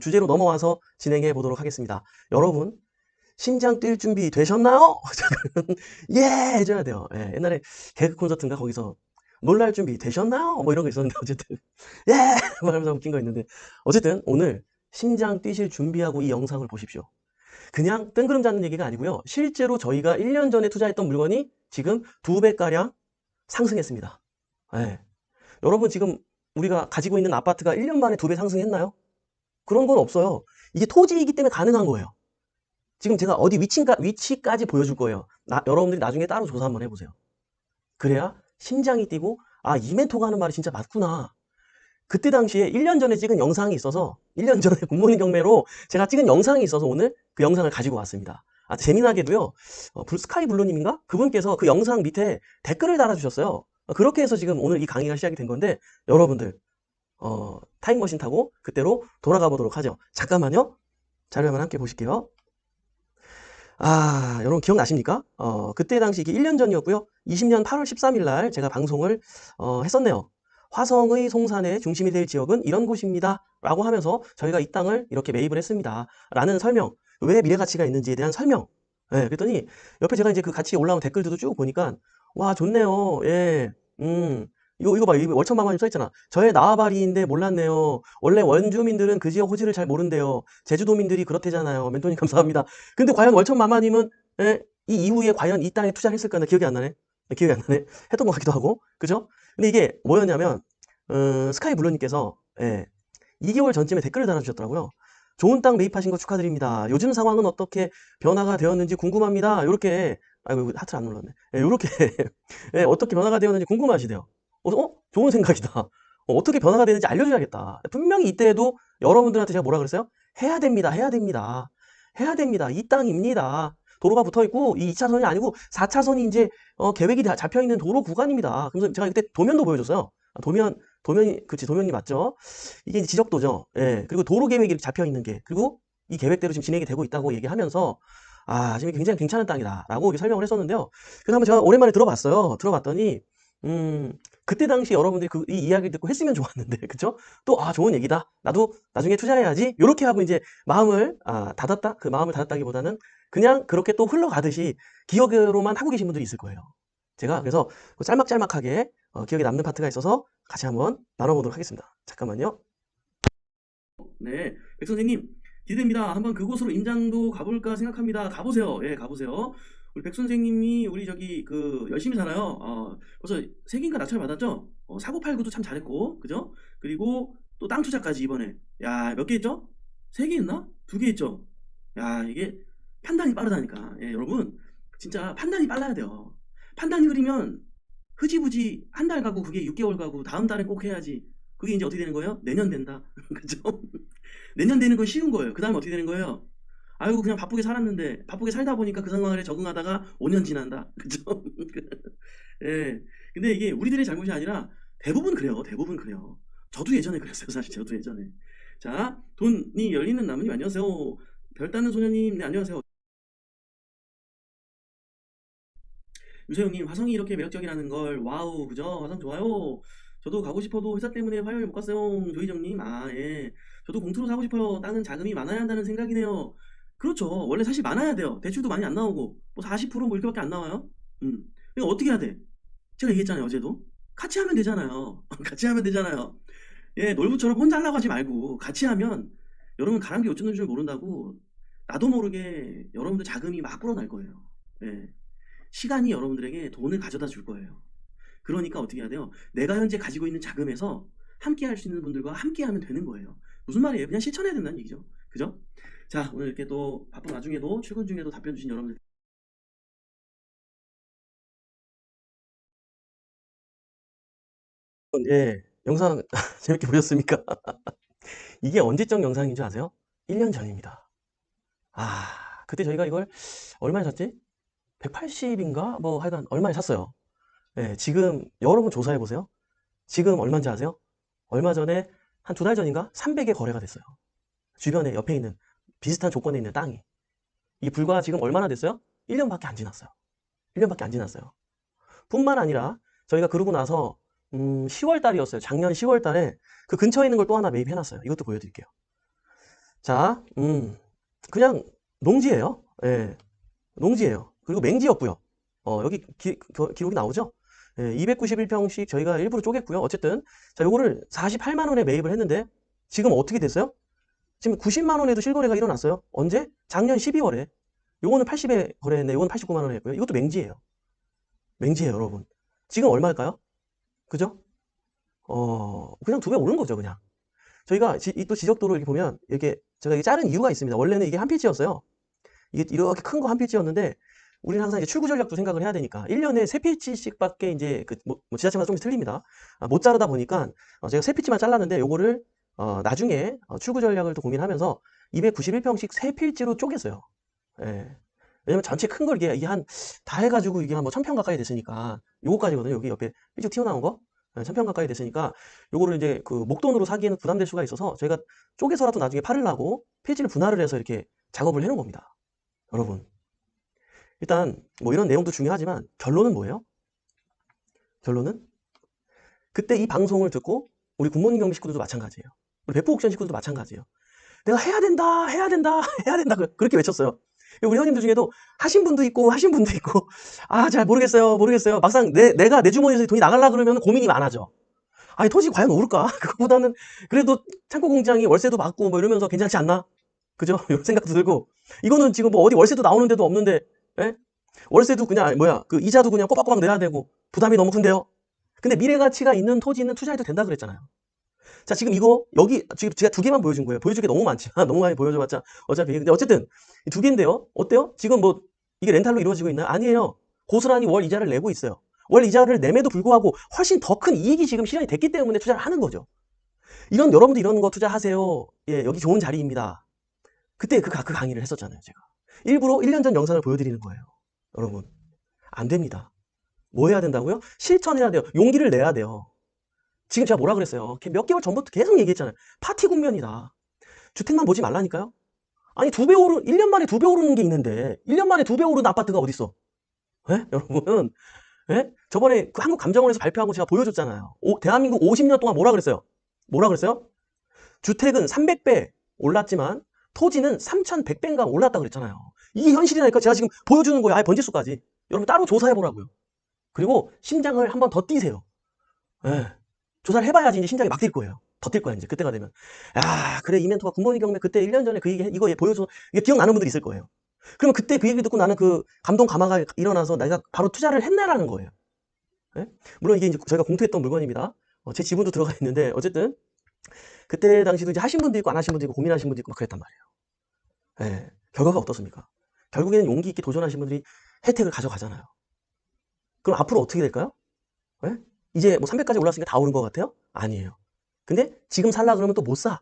주제로 넘어와서 진행해 보도록 하겠습니다. 여러분, 심장 뛸 준비 되셨나요? 예! 해줘야 돼요. 예, 옛날에 개그 콘서트인가 거기서 놀랄 준비 되셨나요? 뭐 이런 거 있었는데, 어쨌든. 예! 말하면서 웃긴 거 있는데. 어쨌든, 오늘 심장 뛰실 준비하고 이 영상을 보십시오. 그냥 뜬구름 잡는 얘기가 아니고요. 실제로 저희가 1년 전에 투자했던 물건이 지금 두 배가량 상승했습니다. 예. 여러분 지금 우리가 가지고 있는 아파트가 1년 만에 두 배 상승했나요? 그런 건 없어요. 이게 토지이기 때문에 가능한 거예요. 지금 제가 어디 위치가, 위치까지 보여줄 거예요. 나- 여러분들이 나중에 따로 조사 한번 해보세요. 그래야 심장이 뛰고, 아, 이 멘토가 하는 말이 진짜 맞구나. 그때 당시에 1년 전에 찍은 영상이 있어서, 1년 전에 굿모닝 경매로 제가 찍은 영상이 있어서 오늘 그 영상을 가지고 왔습니다. 아, 재미나게도요, 어, 블- 스카이 블루님인가? 그분께서 그 영상 밑에 댓글을 달아주셨어요. 어, 그렇게 해서 지금 오늘 이 강의가 시작이 된 건데, 여러분들, 어, 타임머신 타고 그때로 돌아가 보도록 하죠. 잠깐만요. 자료만 함께 보실게요. 아, 여러분 기억나십니까? 어, 그때 당시 이게 1년 전이었고요. 20년 8월 13일 날 제가 방송을 어, 했었네요. 화성의 송산의 중심이 될 지역은 이런 곳입니다. 라고 하면서 저희가 이 땅을 이렇게 매입을 했습니다. 라는 설명, 왜 미래 가치가 있는지에 대한 설명. 예, 그랬더니 옆에 제가 이제 그 같이 올라온 댓글들도 쭉 보니까 와, 좋네요. 예, 음, 이거, 이거 봐. 월천방관님 써있잖아. 저의 나와바리인데 몰랐네요. 원래 원주민들은 그 지역 호지를 잘 모른대요. 제주도민들이 그렇대잖아요. 멘토님 감사합니다. 근데 과연 월천마마님은 예, 이 이후에 과연 이 땅에 투자를 했을까? 나 기억이 안 나네. 나 기억이 안 나네. 했던 것 같기도 하고. 그죠? 근데 이게 뭐였냐면, 어, 스카이 블루님께서, 예, 2개월 전쯤에 댓글을 달아주셨더라고요. 좋은 땅 매입하신 거 축하드립니다. 요즘 상황은 어떻게 변화가 되었는지 궁금합니다. 요렇게, 아이고, 이거 하트 안 눌렀네. 예, 요렇게, 예, 어떻게 변화가 되었는지 궁금하시대요. 어, 어? 좋은 생각이다. 어, 떻게 변화가 되는지 알려줘야겠다. 분명히 이때에도 여러분들한테 제가 뭐라 그랬어요? 해야 됩니다. 해야 됩니다. 해야 됩니다. 이 땅입니다. 도로가 붙어 있고 이 2차선이 아니고 4차선이 이제 어, 계획이 다 잡혀 있는 도로 구간입니다. 그래서 제가 그때 도면도 보여줬어요. 아, 도면 도면이 그치 도면이 맞죠? 이게 지적도죠. 예. 그리고 도로 계획이 잡혀 있는 게 그리고 이 계획대로 지금 진행이 되고 있다고 얘기하면서 아 지금 굉장히 괜찮은 땅이다라고 설명을 했었는데요. 그래서 한번 제가 오랜만에 들어봤어요. 들어봤더니 음 그때 당시 여러분들이 그 이 이야기를 듣고 했으면 좋았는데 그쵸? 또 아 좋은 얘기다. 나도 나중에 투자해야지. 요렇게 하고 이제 마음을 아 닫았다. 그 마음을 닫았다기보다는 그냥 그렇게 또 흘러가듯이 기억으로만 하고 계신 분들이 있을 거예요. 제가 그래서 그 짤막짤막하게 어, 기억에 남는 파트가 있어서 같이 한번 나눠보도록 하겠습니다. 잠깐만요. 네, 백 선생님 기대됩니다. 한번 그곳으로 임장도 가볼까 생각합니다. 가보세요. 예, 가보세요. 우리 백 선생님이 우리 저기 그 열심히 살아요. 어, 벌써 세 개인가 낙찰 받았죠? 어, 사고 팔고도 참 잘했고, 그죠? 그리고 또 땅 투자까지 이번에 야 몇개 했죠? 세개 했나? 두개 했죠? 야 이게 판단이 빠르다니까. 예, 여러분 진짜 판단이 빨라야 돼요. 판단이 흐리면 흐지부지 한 달 가고 그게 6개월 가고 다음 달에 꼭 해야지. 그게 이제 어떻게 되는 거예요? 내년 된다. 그죠? 내년 되는 건 쉬운 거예요. 그 다음에 어떻게 되는 거예요? 아이고 그냥 바쁘게 살았는데 바쁘게 살다 보니까 그 상황에 적응하다가 5년 지난다. 그죠? 예. 근데 이게 우리들의 잘못이 아니라 대부분 그래요. 대부분 그래요. 저도 예전에 그랬어요. 사실 저도 예전에. 자, 돈이 열리는 나무님 안녕하세요. 별 따는 소녀님 네 안녕하세요. 유세영님 화성이 이렇게 매력적이라는 걸 와우 그죠? 화성 좋아요. 저도 가고 싶어도 회사 때문에 화요일 못 갔어요. 조희정님 아 예. 저도 공투로 사고 싶어요. 땅은 자금이 많아야 한다는 생각이네요. 그렇죠. 원래 사실 많아야 돼요. 대출도 많이 안 나오고 뭐 40%뭐 이렇게밖에 안 나와요. 음. 이거 어떻게 해야 돼? 제가 얘기했잖아요 어제도. 같이 하면 되잖아요. 같이 하면 되잖아요. 예, 놀부처럼 혼자 하려고 하지 말고 같이 하면 여러분 가랑비 어쩌는 줄 모른다고 나도 모르게 여러분들 자금이 막 불어날 거예요. 예. 시간이 여러분들에게 돈을 가져다 줄 거예요. 그러니까 어떻게 해야 돼요? 내가 현재 가지고 있는 자금에서 함께 할 수 있는 분들과 함께 하면 되는 거예요. 무슨 말이에요? 그냥 실천해야 된다는 얘기죠. 그죠? 자, 오늘 이렇게 또 바쁜 와중에도 출근 중에도 답변 주신 여러분들 예, 영상 재밌게 보셨습니까? 이게 언제적 영상인 줄 아세요? 1년 전입니다. 아, 그때 저희가 이걸 얼마에 샀지? 180인가? 뭐 하여간 얼마에 샀어요. 예, 지금 여러분 조사해 보세요. 지금 얼마인지 아세요? 얼마 전에 한 두 달 전인가? 300에 거래가 됐어요. 주변에 옆에 있는 비슷한 조건에 있는 땅이. 이게 불과 지금 얼마나 됐어요? 1년밖에 안 지났어요. 1년밖에 안 지났어요. 뿐만 아니라 저희가 그러고 나서 음, 10월 달이었어요. 작년 10월 달에 그 근처에 있는 걸 또 하나 매입해 놨어요. 이것도 보여드릴게요. 자, 음, 그냥 농지예요. 예, 농지예요. 그리고 맹지였고요. 어, 여기 기, 겨- 기록이 나오죠? 예, 291평씩 저희가 일부러 쪼갰고요. 어쨌든 자, 요거를 48만 원에 매입을 했는데 지금 어떻게 됐어요? 지금 90만 원에도 실거래가 일어났어요. 언제? 작년 12월에. 요거는 80에 거래했네. 요거는 89만 원에 했고요. 이것도 맹지예요. 맹지예요, 여러분. 지금 얼마일까요? 그죠? 어, 그냥 두 배 오른 거죠, 그냥. 저희가 지- 이또 지적도로 이렇게 보면 이렇게 제가 이게 자른 이유가 있습니다. 원래는 이게 한 필지였어요. 이게 이렇게 큰 거 한 필지였는데 우리는 항상 이제 출구 전략도 생각을 해야 되니까 1년에 세 필지씩 밖에 이제 그 뭐, 뭐 지자체마다 조금씩 틀립니다. 아, 못 자르다 보니까 어, 제가 세 필지만 잘랐는데 요거를 어, 나중에 어, 출구 전략을 또 고민하면서 291평씩 세 필지로 쪼갰어요. 예. 왜냐면 전체 큰 걸 이게, 한다 해가지고 이게 한뭐 천평 가까이 됐으니까 요거까지거든요. 여기 옆에 삐쭉 튀어나온 거. 예, 천평 가까이 됐으니까 요거를 이제 그 목돈으로 사기에는 부담될 수가 있어서 저희가 쪼개서라도 나중에 팔으려고 필지를 분할을 해서 이렇게 작업을 해놓은 겁니다. 여러분. 일단 뭐 이런 내용도 중요하지만 결론은 뭐예요? 결론은 그때 이 방송을 듣고 우리 굿모닝 경비 식구들도 마찬가지예요. 우리 백부 옥션 식구들도 마찬가지예요. 내가 해야 된다, 해야 된다, 해야 된다 그- 그렇게 외쳤어요. 우리 회원님들 중에도 하신 분도 있고 하신 분도 있고 아 잘 모르겠어요, 모르겠어요. 막상 내 내가 내 주머니에서 돈이 나갈라 그러면 고민이 많아져. 아니 토지 과연 오를까? 그거보다는 그래도 창고 공장이 월세도 받고 뭐 이러면서 괜찮지 않나? 그죠? 이런 생각도 들고 이거는 지금 뭐 어디 월세도 나오는 데도 없는데 예? 월세도 그냥 뭐야 그 이자도 그냥 꼬박꼬박 내야 되고 부담이 너무 큰데요. 근데 미래 가치가 있는 토지는 투자해도 된다 그랬잖아요. 자 지금 이거 여기 지금 제가 두 개만 보여준 거예요. 보여줄 게 너무 많지만 너무 많이 보여줘봤자 어차피 근데 어쨌든 이두 개인데요. 어때요? 지금 뭐 이게 렌탈로 이루어지고 있나요? 아니에요. 고스란히 월 이자를 내고 있어요. 월 이자를 nem에도 불구하고 훨씬 더 큰 이익이 지금 실현이 됐기 때문에 투자를 하는 거죠. 이런 여러분들 이런 거 투자하세요. 예, 여기 좋은 자리입니다. 그때 그, 가- 그 강의를 했었잖아요, 제가. 일부러 1년 전 영상을 보여드리는 거예요. 여러분. 안 됩니다. 뭐 해야 된다고요? 실천해야 돼요. 용기를 내야 돼요. 지금 제가 뭐라 그랬어요? 몇 개월 전부터 계속 얘기했잖아요. 파티 국면이다. 주택만 보지 말라니까요? 아니, 두 배 오르, 1년 만에 두 배 오르는 게 있는데, 1년 만에 두 배 오르는 아파트가 어딨어? 예? 여러분. 예? 저번에 그 한국 감정원에서 발표한 거 제가 보여줬잖아요. 오, 대한민국 50년 동안 뭐라 그랬어요? 뭐라 그랬어요? 주택은 300배 올랐지만 토지는 3,100배인가 올랐다 그랬잖아요. 이게 현실이라니까 제가 지금 보여주는 거예요. 아예 번지수까지. 여러분 따로 조사해 보라고요. 그리고 심장을 한 번 더 뛰세요. 예. 조사를 해봐야지 이제 심장이 막 뛸 거예요. 더 뛸 거야 이제 그때가 되면. 야 그래 이 멘토가 군번이 경매 그때 1년 전에 그 얘기 이거 보여줘 이게 기억나는 분들이 있을 거예요. 그러면 그때 그 얘기 듣고 나는 그 감동 감화가 일어나서 내가 바로 투자를 했나라는 거예요. 예? 물론 이게 이제 저희가 공투했던 물건입니다. 어, 제 지분도 들어가 있는데 어쨌든 그때 당시도 이제 하신 분도 있고 안 하신 분도 있고 고민하신 분도 있고 막 그랬단 말이에요. 예. 결과가 어떻습니까? 결국에는 용기 있게 도전하신 분들이 혜택을 가져가잖아요. 그럼 앞으로 어떻게 될까요? 예? 이제 뭐 300까지 올랐으니까 다 오른 것 같아요? 아니에요. 근데 지금 살라 그러면 또 못 사.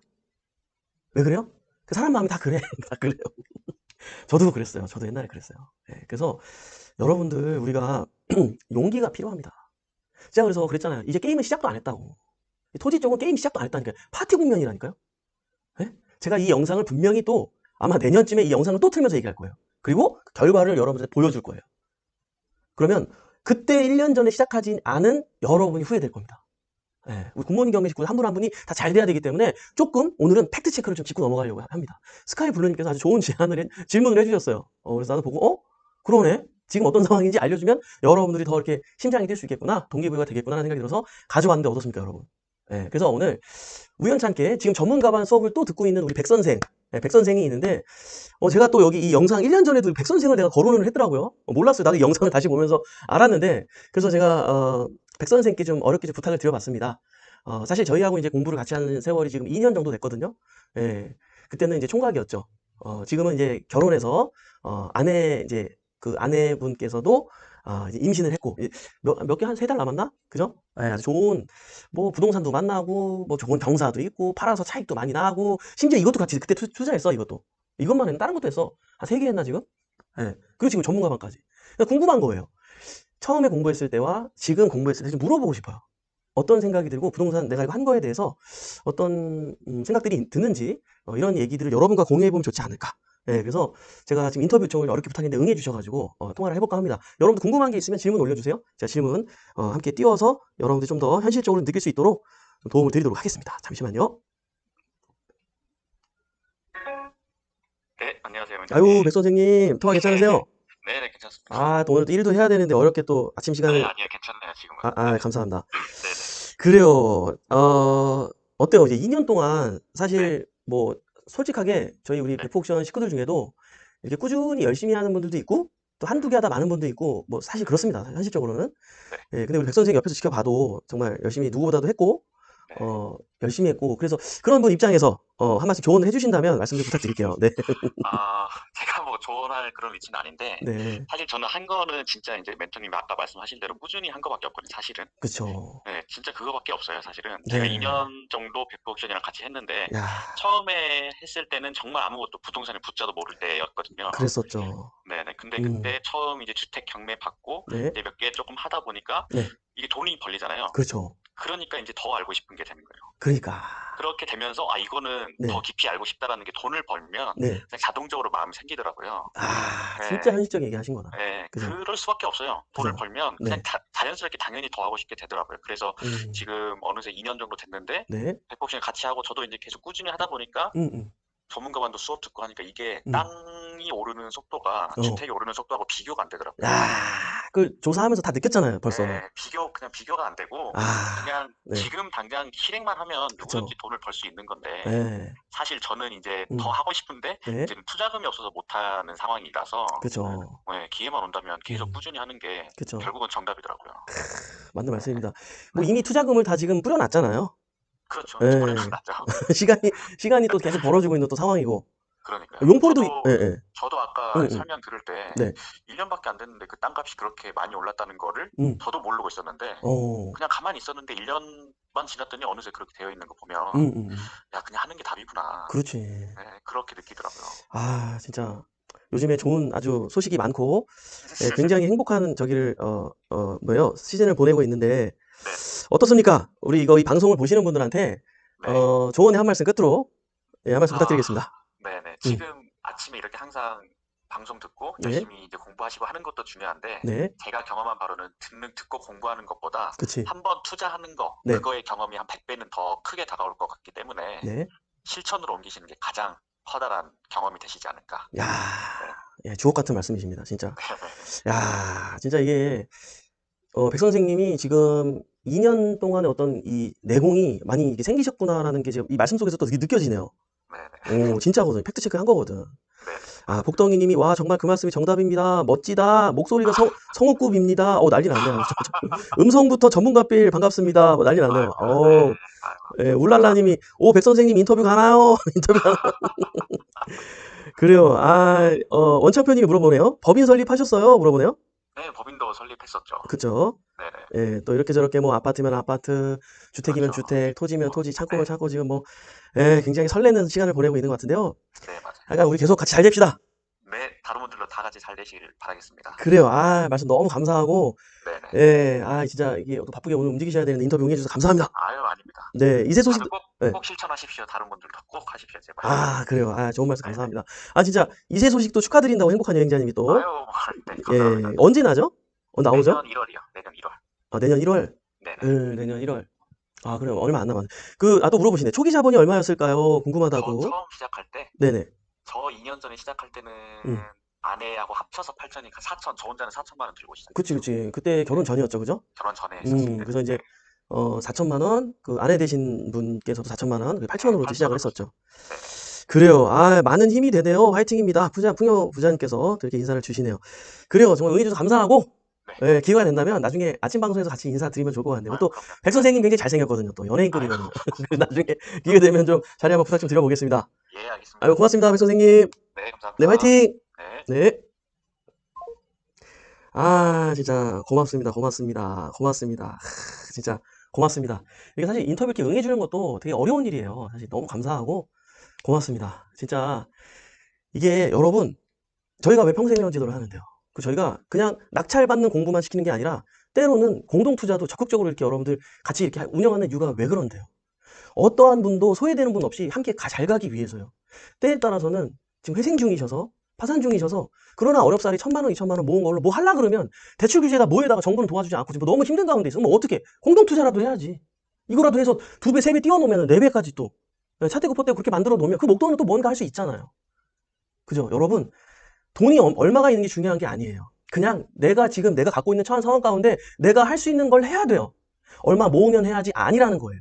왜 그래요? 그 사람 마음이 다 그래. 다 그래요. 저도 그랬어요. 저도 옛날에 그랬어요. 예, 그래서 여러분들 우리가 용기가 필요합니다. 제가 그래서 그랬잖아요. 이제 게임은 시작도 안 했다고. 이 토지 쪽은 게임 시작도 안 했다니까요. 파티 국면이라니까요. 예? 제가 이 영상을 분명히 또 아마 내년쯤에 이 영상을 또 틀면서 얘기할 거예요. 그리고 결과를 여러분들한테 보여줄 거예요. 그러면 그때 1년 전에 시작하지 않은 여러분이 후회될 겁니다. 예, 우리 굿모닝 경매 식구 한 분 한 분이 다 잘 돼야 되기 때문에 조금 오늘은 팩트 체크를 좀 짚고 넘어가려고 합니다. 스카이 블루님께서 아주 좋은 제안을 해- 질문을 해주셨어요. 어, 그래서 나도 보고 어 그러네. 지금 어떤 상황인지 알려주면 여러분들이 더 이렇게 심장이 뛸 수 있겠구나, 동기부여가 되겠구나 하는 생각이 들어서 가져왔는데 어떻습니까, 여러분? 예, 그래서 오늘 우연찮게 지금 전문가반 수업을 또 듣고 있는 우리 백 선생, 예, 백 선생이 있는데 어, 제가 또 여기 이 영상 1년 전에도 백 선생을 내가 거론을 했더라고요. 어, 몰랐어요. 나도 이 영상을 다시 보면서 알았는데 그래서 제가 어, 백 선생께 좀 어렵게 좀 부탁을 드려봤습니다. 어, 사실 저희하고 이제 공부를 같이 하는 세월이 지금 2년 정도 됐거든요. 예, 그때는 이제 총각이었죠. 어, 지금은 이제 결혼해서 어, 아내 이제 그 아내분께서도 아, 이제 임신을 했고 몇몇개 한 세 달 남았나? 그죠? 예, 좋은 뭐 부동산도 만나고 뭐 좋은 병사도 있고 팔아서 차익도 많이 나고 심지어 이것도 같이 그때 투, 투자했어 이것도 이것만 했는 다른 것도 했어 한 세 개 했나 지금? 예. 그리고 지금 전문가반까지 그러니까 궁금한 거예요. 처음에 공부했을 때와 지금 공부했을 때좀 물어보고 싶어요. 어떤 생각이 들고 부동산 내가 이거 한 거에 대해서 어떤 음, 생각들이 드는지 어, 이런 얘기들을 여러분과 공유해보면 좋지 않을까. 예, 그래서 제가 지금 인터뷰 요청을 어렵게 부탁했는데 응해 주셔가지고 어, 통화를 해볼까 합니다. 여러분들 궁금한 게 있으면 질문 올려주세요. 제가 질문 어, 함께 띄워서 여러분들이 좀 더 현실적으로 느낄 수 있도록 도움을 드리도록 하겠습니다. 잠시만요. 안녕하세요. 아유. 백 선생님, 통화 괜찮으세요? 네 네, 괜찮습니다. 아, 또 오늘 또 일도 해야 되는데 어렵게 또 아침 네, 시간을. 아니요, 괜찮네요, 지금은. 아, 아, 감사합니다. 네네. 그래요. 어, 어때요? 이제 2년 동안 사실 뭐 솔직하게 저희 우리 네. 백폭션 식구들 중에도 이렇게 꾸준히 열심히 하는 분들도 있고 또 한두 개 하다 많은 분도 있고 뭐 사실 그렇습니다. 현실적으로는. 예, 근데 우리 백 선생님 옆에서 지켜봐도 정말 열심히 누구보다도 했고 네. 어, 열심히 했고 그래서 그런 분 입장에서 어, 한 말씀 조언을 해주신다면 말씀 좀 부탁드릴게요. 네. 아, 조언할 그런 위치는 아닌데, 네. 사실 저는 한 거는 진짜 이제 멘토님이 아까 말씀하신 대로 꾸준히 한 거밖에 없거든요, 사실은. 그쵸. 네, 진짜 그거밖에 없어요, 사실은. 네. 제가 2년 정도 백프옥션이랑 같이 했는데, 야, 처음에 했을 때는 정말 아무것도 부동산에 붙자도 모를 때였거든요. 그랬었죠. 네 네. 근데 음. 그때 처음 이제 주택 경매 받고, 네. 이제 몇 개 조금 하다 보니까, 네. 이게 돈이 벌리잖아요. 그렇죠. 그러니까 이제 더 알고 싶은 게 되는 거예요. 그러니까. 그렇게 되면서 아 이거는 네. 더 깊이 알고 싶다라는 게 돈을 벌면 네. 그냥 자동적으로 마음이 생기더라고요. 아, 네. 진짜 현실적 얘기하신 거다. 네, 그죠. 그럴 수밖에 없어요. 돈을 그죠. 벌면 네. 그냥 자, 자연스럽게 당연히 더 하고 싶게 되더라고요. 그래서 음. 지금 어느새 2년 정도 됐는데 네. 백복싱을 같이 하고 저도 이제 계속 꾸준히 하다 보니까 음, 음. 전문가만도 수업 듣고 하니까 이게 음. 땅이 오르는 속도가 어. 주택이 오르는 속도하고 비교가 안 되더라고요. 야, 그 조사하면서 다 느꼈잖아요, 벌써. 네, 비교 그냥 비교가 안 되고 아, 그냥 네. 지금 당장 실행만 하면. 누구든지 돈을 벌 수 있는 건데 네. 사실 저는 이제 음. 더 하고 싶은데 네. 지금 투자금이 없어서 못하는 상황이라서 그쵸. 네, 기회만 온다면 계속 음. 꾸준히 하는 게 그쵸. 결국은 정답이더라고요. 맞는 말씀입니다. 뭐 이미 투자금을 다 지금 뿌려놨잖아요. 그렇죠. 네. 나죠. 시간이, 시간이 또 계속 벌어지고 있는 또 상황이고. 그러니까요. 용포리도, 저도, 예, 예. 저도 아까 응, 응. 설명 들을 때 네. 1년밖에 안 됐는데 그 땅값이 그렇게 많이 올랐다는 거를 음. 저도 모르고 있었는데 어, 그냥 가만히 있었는데 1년만 지났더니 어느새 그렇게 되어 있는 거 보면 음, 음, 음. 야 그냥 하는 게 답이구나. 그렇지. 네, 그렇게 느끼더라고요. 아, 진짜. 요즘에 좋은 아주 소식이 많고, 예, 굉장히 행복한 저기를, 어, 어, 뭐요, 시즌을 보내고 있는데, 어떻습니까? 우리 이거 이 방송을 보시는 분들한테, 네. 어, 조언의 한 말씀 끝으로, 예, 한 말씀 아, 부탁드리겠습니다. 네네. 지금 아침에 이렇게 항상 방송 듣고 네. 열심히 이제 공부하시고 하는 것도 중요한데 네, 제가 경험한 바로는 듣는 듣고 공부하는 것보다 그치. 한번 투자하는 거 네. 그거의 경험이 한 100배는 더 크게 다가올 것 같기 때문에 네. 실천으로 옮기시는 게 가장 커다란 경험이 되시지 않을까. 야, 예, 주옥 같은 말씀이십니다, 진짜. 야, 진짜 이게, 어, 백 선생님이 지금 2년 동안의 어떤 이 내공이 많이 이게 생기셨구나라는 게 지금 이 말씀 속에서 또 느껴지네요. 오, 진짜거든. 팩트 체크 한 거거든. 네. 아, 복덩이 님이, 와, 정말 그 말씀이 정답입니다. 멋지다. 목소리가 성, 성우급입니다. 어, 난리 났네요. 음성부터 전문가필 반갑습니다. 뭐 난리 났네요. 어, 네. 예, 울랄라 님이, 오, 백 선생님 인터뷰 가나요? 인터뷰 가나요? 그래요. 아, 어, 원창표 님이 물어보네요. 법인 설립하셨어요? 물어보네요. 네, 법인도 설립했었죠. 그쵸? 네네. 예, 또 이렇게 저렇게 뭐 아파트면 아파트, 주택이면 그렇죠. 주택, 토지면 토지, 창고면 네. 창고 지금 뭐, 예, 굉장히 설레는 시간을 보내고 있는 것 같은데요. 네, 맞아요. 하여간 우리 계속 같이 잘 됩시다. 네, 다른 분들로 다 같이 잘 되시길 바라겠습니다. 그래요. 아, 말씀 너무 감사하고, 네네. 예, 아, 진짜 이게 또 바쁘게 오늘 움직이셔야 되는데 인터뷰 응해 주셔서 감사합니다. 아유, 아닙니다. 네, 이세 소식, 다들 꼭, 네. 꼭 실천하십시오. 다른 분들도 꼭 하십시오, 제발. 아, 그래요. 아, 좋은 말씀 감사합니다. 아, 진짜 이세 소식도 축하드린다고 행복한 여행자님이 또, 아유, 뭐, 네, 예, 감사합니다. 언제 나죠? 어, 나오죠? 내년 1월이요. 내년 1월. 아, 내년 1월. 네네. 음, 내년 1월. 아, 그래요. 얼마 안 남았네. 그, 아, 또 물어보시네. 초기 자본이 얼마였을까요? 저 궁금하다고. 처음 시작할 때, 네네. 저 2년 전에 시작할 때는 음. 아내하고 합쳐서 8천이니까 4천, 저 혼자는 4천만 원 들고. 그치, 그치. 그때 결혼 전이었죠, 그죠? 결혼 전에 음. 그래서 이제, 어, 4천만 원, 그 아내 되신 분께서도 4천만 원, 8천으로 또 시작을 했었죠. 그래요. 아, 많은 힘이 되네요. 화이팅입니다. 부자, 풍요 부자님께서 또 이렇게 인사를 주시네요. 그래요. 정말 응해주셔서 감사하고, 네. 예, 기회가 된다면 나중에 아침 방송에서 같이 인사드리면 좋을 것 같네요. 아, 또. 백 선생님 굉장히 잘생겼거든요. 또 연예인급이거든요. 나중에 기회 되면 좀 자리 한번 부탁 좀 드려보겠습니다. 예, 알겠습니다. 아유, 고맙습니다. 백 선생님. 네, 감사합니다. 네, 화이팅! 네. 네. 아, 진짜 고맙습니다. 고맙습니다. 고맙습니다. 하, 진짜 고맙습니다. 이게 사실 인터뷰 이렇게 응해주는 것도 되게 어려운 일이에요. 사실 너무 감사하고 고맙습니다. 진짜 이게 여러분, 저희가 왜 평생명 지도를 하는데요? 그 저희가 그냥 낙찰받는 공부만 시키는 게 아니라 때로는 공동 투자도 적극적으로 이렇게 여러분들 같이 이렇게 운영하는 이유가 왜 그런데요? 어떠한 분도 소외되는 분 없이 함께 가- 잘 가기 위해서요. 때에 따라서는 지금 회생 중이셔서 파산 중이셔서 그러나 어렵사리 천만 원, 이천만 원 모은 걸로 뭐 하려 그러면 대출 규제에다 뭐에다가 정부는 도와주지 않고 지금 너무 힘든 가운데 있으면 뭐 어떻게 공동 투자라도 해야지. 이거라도 해서 두 배, 세배 띄워놓으면 네 배까지 또 차떼고 포떼고 그렇게 만들어 놓으면 그 목돈은 또 뭔가 할 수 있잖아요. 그죠? 여러분, 돈이 얼- 얼마가 있는 게 중요한 게 아니에요. 그냥 내가 지금 내가 갖고 있는 처한 상황 가운데 내가 할 수 있는 걸 해야 돼요. 얼마 모으면 해야지 아니라는 거예요.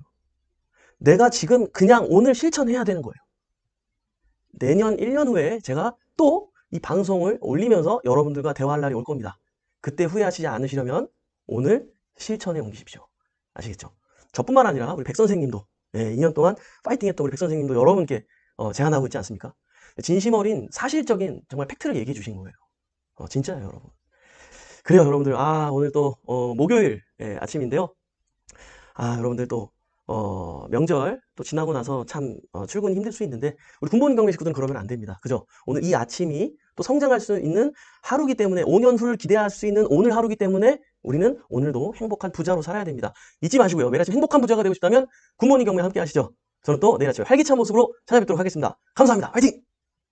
내가 지금 그냥 오늘 실천해야 되는 거예요. 내년 1년 후에 제가 또 이 방송을 올리면서 여러분들과 대화할 날이 올 겁니다. 그때 후회하시지 않으시려면 오늘 실천에 옮기십시오. 아시겠죠? 저뿐만 아니라 우리 백 선생님도 예, 2년 동안 파이팅했던 우리 백 선생님도 여러분께 어, 제안하고 있지 않습니까? 진심 어린 사실적인 정말 팩트를 얘기해 주신 거예요. 어, 진짜예요, 여러분. 그래요, 여러분들. 아, 오늘 또 어, 목요일 예, 아침인데요. 아, 여러분들 또 어, 명절 또 지나고 나서 참 어, 출근이 힘들 수 있는데 우리 군보는 경례 식구들은 그러면 안 됩니다. 그죠? 오늘 이 아침이 또 성장할 수 있는 하루기 때문에 5년 후를 기대할 수 있는 오늘 하루기 때문에 우리는 오늘도 행복한 부자로 살아야 됩니다. 잊지 마시고요. 매일 아침 행복한 부자가 되고 싶다면 굿모닝 경매 함께 하시죠. 저는 또 내일 아침 활기찬 모습으로 찾아뵙도록 하겠습니다. 감사합니다. 화이팅!